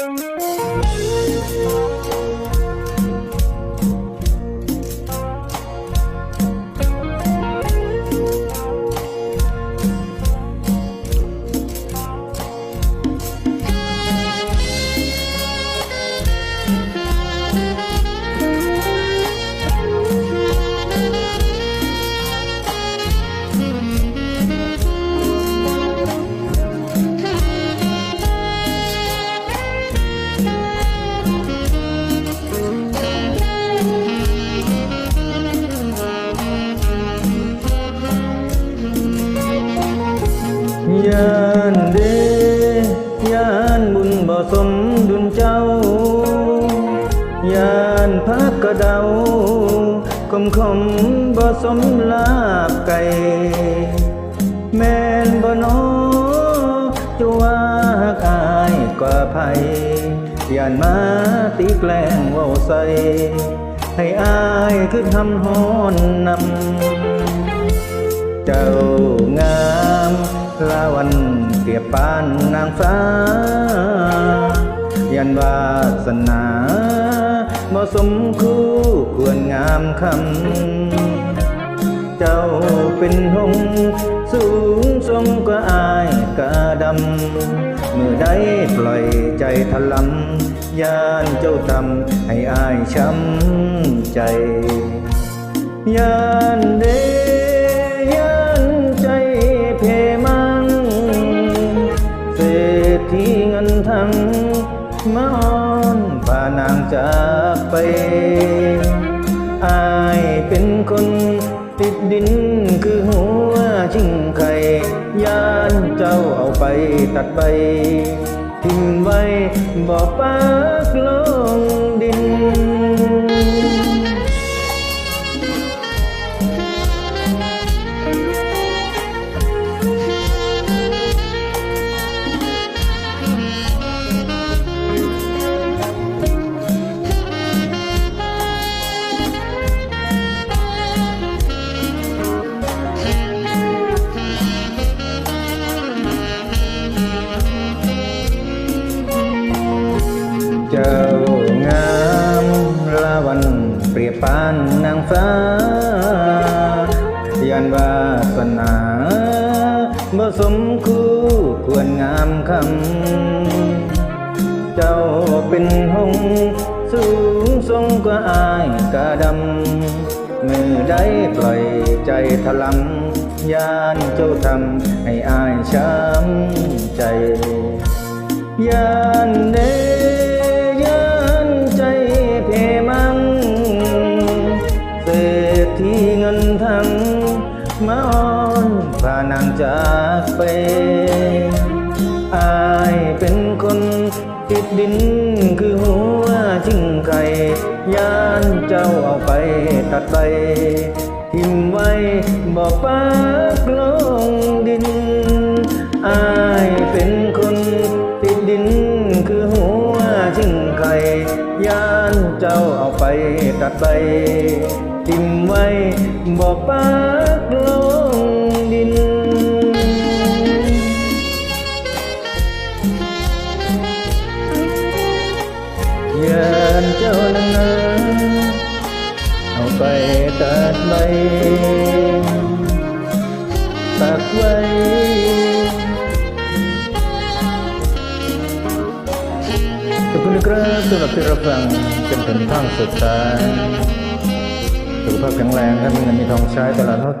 ย บ่สมดุลเจ้ายานพักกระเดาคมคมบ่สมลาบไก่แม่นบ่นอจะว่าหักอายกว่าไผยานมาตีแกล้งเว้าใส่ให้อายคือทำฮ้อนนำเจ้า รียบปานนางฟ้า ยันวาสนาเหมาะสมคู่ควรงามคำ เจ้าเป็นหงส์สูงสมกว่าอายกาดำ เมื่อได้ปล่อยใจทะลำยานเจ้าทำให้อายช้ำใจยานเด จากไป อายเป็นคนติดดินคือหัวชิงไข่ยานเจ้าเอาไปตัดไป ทิ้งไว้บอกปากลงดิน จ้างามลาวันเปรียบปานนางฟ้ายันวาสนาบ่สมคู่ควรงามคำ เจ้าเป็นหงส์สูงทรงกว่าอายกาดำ มือได้ปล่อยใจทะลำยานเจ้าทำให้อายช้ำใจยานเด ษฐีเงินทั้งมาอ้อนพานางจากไปอายเป็นคนติดดินคือหัวชิงไข่ยานเจ้าเอาไปตัดใบทิมไว้บอกปากลงดินอายเป็นคนติดดินคือหัวชิงไข่ยานเจ้าเอาไปตัดใบ ทิมไว้บอกปากลงดิน ยานเจ้านั้นนะเอาไปตัดใบตักไว้ขอบคุณครับสำหรับที่รับฟังจนถึงท่องสุดท้าย สุขภาพแข็งแรงถ้ามีเงินมีทองใช้ตลอด